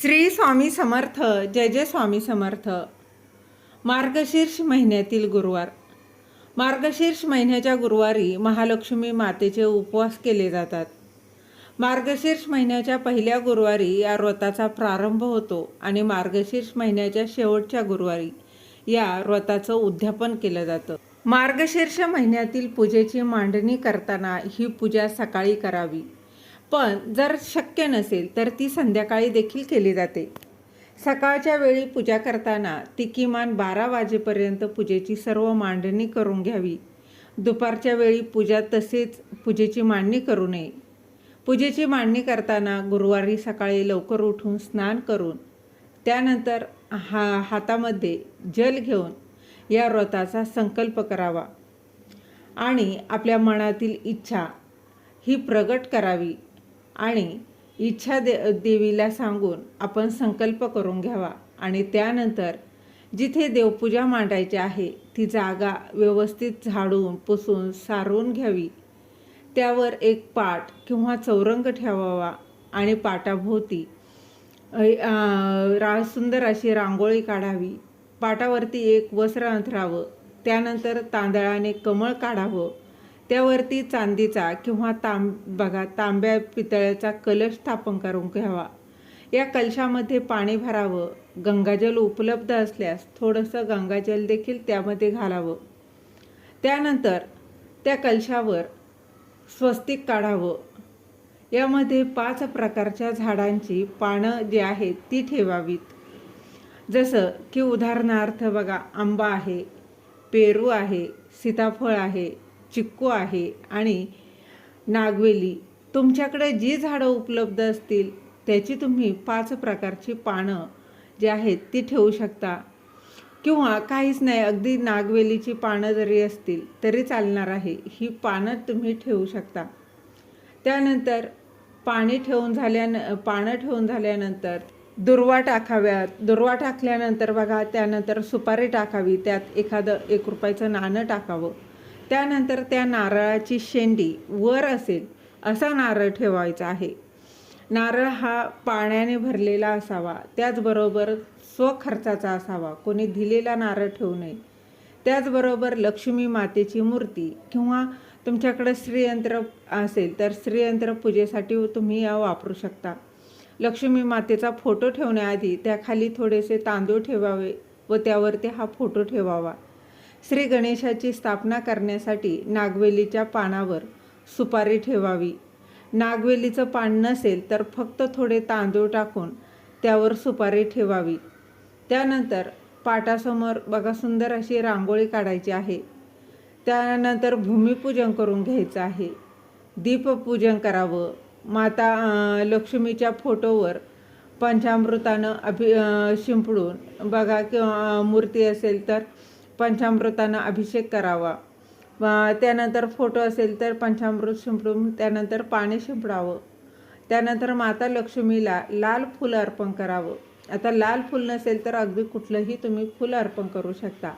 श्री स्वामी समर्थ जय जय स्वामी समर्थ. मार्गशीर्ष महिन्यातील गुरुवार. मार्गशीर्ष महिन्याच्या गुरुवारी महालक्ष्मी मातेचे उपवास केले जातात. मार्गशीर्ष महिन्याच्या पहिल्या गुरुवारी या व्रताचा प्रारंभ होतो आणि मार्गशीर्ष महिन्याच्या शेवटच्या गुरुवारी या व्रताचं उद्यापन केलं जातं. मार्गशीर्ष महिन्यातील पूजेची मांडणी करताना ही पूजा सकाळी करावी. पण जर शक्य नसेल तर ती संध्याकाळी देखील केली जाते. सकाळच्या वेळी पूजा करताना ती किमान बारा वाजेपर्यंत पूजेची सर्व मांडणी करून घ्यावी. दुपारच्या वेळी पूजा तसेच पूजेची मांडणी करू नये. पूजेची मांडणी करताना गुरुवारी सकाळी लवकर उठून स्नान करून त्यानंतर हा हातामध्ये जल घेऊन या व्रताचा संकल्प करावा. आणि आपल्या मनातील इच्छा ही प्रगट करावी. आणि इच्छा दे देवीला सांगून आपण संकल्प करून घ्यावा. आणि त्यानंतर जिथे देवपूजा मांडायची आहे ती जागा व्यवस्थित झाडून पुसून सारवून घ्यावी. त्यावर एक पाट किंवा चौरंग ठेवावा आणि पाटाभोवती रा सुंदर अशी रांगोळी काढावी. पाटावरती एक वस्त्र अंथरावं त्यानंतर तांदळाने कमळ काढावं. त्यावरती चांदीचा किंवा तांब बघा तांब्या पितळ्याचा कलश स्थापन करून घ्यावा. या कलशामध्ये पाणी भरावं. गंगाजल उपलब्ध असल्यास थोडंसं गंगाजल देखील त्यामध्ये घालावं. त्यानंतर त्या कलशावर स्वस्तिक काढावं. यामध्ये पाच प्रकारच्या झाडांची पानं जी आहेत ती ठेवावीत. जसं की उदाहरणार्थ बघा आंबा आहे पेरू आहे सीताफळ आहे चिक्कू आहे आणि नागवेली. तुमच्याकडे जी झाडं उपलब्ध असतील त्याची तुम्ही पाच प्रकारची पानं जी आहेत ती ठेवू शकता. किंवा काहीच नाही अगदी नागवेलीची पानं जरी असतील तरी चालणार आहे. ही पानं तुम्ही ठेवू शकता. त्यानंतर पाणी ठेवून झाल्यान पानं ठेवून झाल्यानंतर दुर्वा टाकाव्यात. दुर्वा टाकल्यानंतर बघा त्यानंतर सुपारी टाकावी. त्यात एखादं एक रुपयाचं नाणं टाकावं. त्यानंतर त्या नारळाची शेंडी वर असेल असा नारळ ठेवायचा आहे. नारळ हा पाण्याने भरलेला असावा त्याचबरोबर स्वखर्चाचा असावा. कोणी दिलेला नारळ ठेवू नये. त्याचबरोबर लक्ष्मी मातेची मूर्ती किंवा तुमच्याकडे श्रीयंत्र असेल तर श्रीयंत्र पूजेसाठी तुम्ही या वापरू शकता. लक्ष्मी मातेचा फोटो ठेवण्याआधी त्याखाली थोडेसे तांदूळ ठेवावे व त्यावरती हा फोटो ठेवावा. श्री गणेशाची स्थापना करण्यासाठी नागवेलीच्या पानावर सुपारी ठेवावी. नागवेलीचं पान नसेल तर फक्त थोडे तांदूळ टाकून त्यावर सुपारी ठेवावी. त्यानंतर पाटासमोर बघा सुंदर अशी रांगोळी काढायची आहे. त्यानंतर भूमिपूजन करून घ्यायचं आहे. दीपपूजन करावं. माता लक्ष्मीच्या फोटोवर पंचामृतानं अभि शिंपडून बघा किंवा मूर्ती असेल तर पंचामृतानं अभिषेक करावा. त्यानंतर फोटो असेल तर पंचामृत शिंपडून त्यानंतर पाणी शिंपडावं. त्यानंतर माता लक्ष्मीला लाल फुलं अर्पण करावं. आता लाल फुल नसेल तर अगदी कुठलंही तुम्ही फुल अर्पण करू शकता.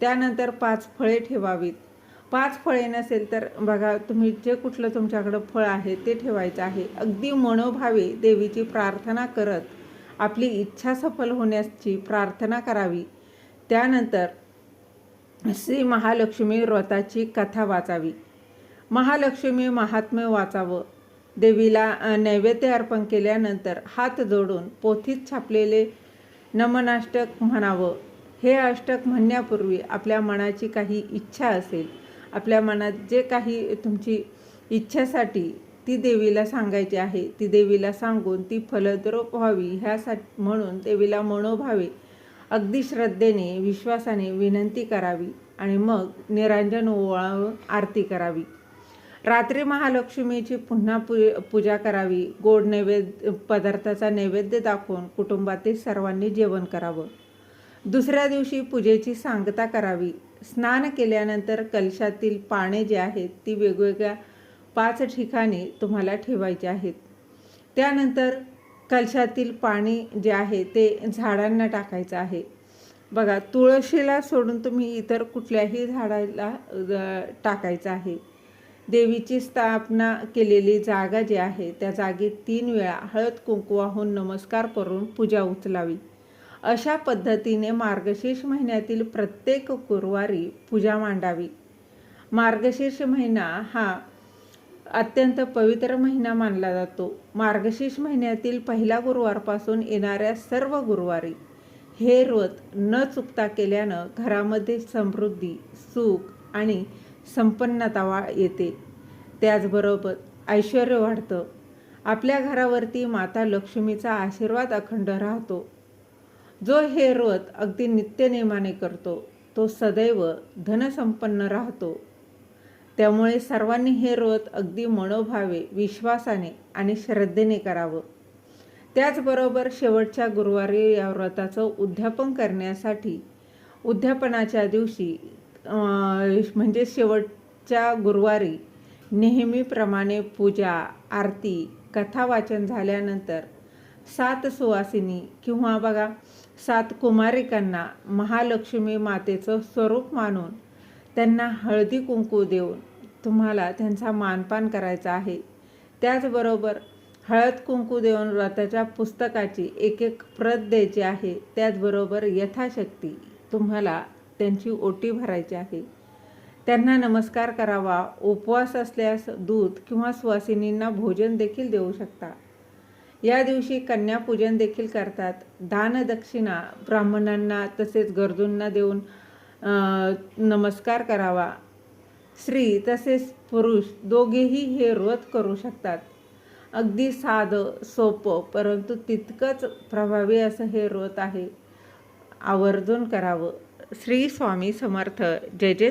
त्यानंतर पाच फळे ठेवावीत. पाच फळे नसेल तर बघा तुम्ही जे कुठलं तुमच्याकडं फळ आहे ते ठेवायचं आहे. अगदी मनोभावे देवीची प्रार्थना करत आपली इच्छा सफल होण्याची प्रार्थना करावी. त्यानंतर श्री महालक्ष्मी व्रताची कथा वाचावी. महालक्ष्मी महात्म्य वाचावं. देवीला नैवेद्य अर्पण केल्यानंतर हात जोडून पोथीत छापलेले नमनाष्टक म्हणावं. हे अष्टक म्हणण्यापूर्वी आपल्या मनाची काही इच्छा असेल. आपल्या मनात जे काही तुमची इच्छासाठी ती देवीला सांगायची आहे ती देवीला सांगून ती फलद्रोप व्हावी ह्यासाठी म्हणून देवीला मनोभावे अगदी श्रद्धेने विश्वासाने विनंती करावी आणि मग निरांजन ओवाळून आरती करावी. रात्री महालक्ष्मीची पुन्हा पू पूजा करावी. गोड नैवेद्य पदार्थाचा नैवेद्य दाखवून कुटुंबातील सर्वांनी जेवण करावं. दुसऱ्या दिवशी पूजेची सांगता करावी. स्नान केल्यानंतर कलशातील पाने जे आहेत ती वेगवेगळ्या पाच ठिकाणी तुम्हाला ठेवायची आहेत. त्यानंतर कलशातील पाणी जे आहे ते झाडांना टाकायचं आहे. बघा तुळशीला सोडून तुम्ही इतर कुठल्याही झाडाला टाकायचं आहे. देवीची स्थापना केलेली जागा जी आहे त्या जागेत तीन वेळा हळद कुंकू वाहून नमस्कार करून पूजा उचलावी. अशा पद्धतीने मार्गशीर्ष महिन्यातील प्रत्येक गुरुवारी पूजा मांडावी. मार्गशीर्ष महिना हा अत्यंत पवित्र महिना मानला जातो. मार्गशीर्ष महिन्यातील पहिल्या गुरुवारपासून येणाऱ्या सर्व गुरुवारी हे व्रत न चुकता केल्यानं घरामध्ये समृद्धी सुख आणि संपन्नता वा येते. त्याचबरोबर ऐश्वर वाढतं. आपल्या घरावरती माता लक्ष्मीचा आशीर्वाद अखंड राहतो. जो हे व्रत अगदी नित्यनेमाने करतो तो सदैव धनसंपन्न राहतो. त्यामुळे सर्वांनी हे व्रत अगदी मनोभावे विश्वासाने आणि श्रद्धेने करावं. त्याचबरोबर शेवटच्या गुरुवारी या व्रताचं उद्यापन करण्यासाठी उद्यापनाच्या दिवशी म्हणजे शेवटच्या गुरुवारी नेहमीप्रमाणे पूजा आरती कथा वाचन झाल्यानंतर सात सुवासिनी किंवा बघा सात कुमारिकांना महालक्ष्मी मातेचं स्वरूप मानून त्यांना हळदी कुंकू देऊन तुम्हाला त्यांचा मानपान करायचा आहे. त्याचबरोबर हळद कुंकू देऊन व्रताच्या पुस्तकाची एक एक प्रत द्यायची आहे. त्याचबरोबर यथाशक्ती तुम्हाला त्यांची ओटी भरायची आहे. त्यांना नमस्कार करावा उपवास असल्यास दूध किंवा सुवासिनींना भोजन देखील देऊ शकता. या दिवशी कन्यापूजन देखील करतात. दानदक्षिणा ब्राह्मणांना तसेच गरजूंना देऊन नमस्कार करावा. स्त्री तसेच पुरुष दोघेही हे व्रत करू शकतात. अगदी साधं सोपं परंतु तितकंच प्रभावी असं हे व्रत आहे. आवर्जून करावं. श्री स्वामी समर्थ. जय जय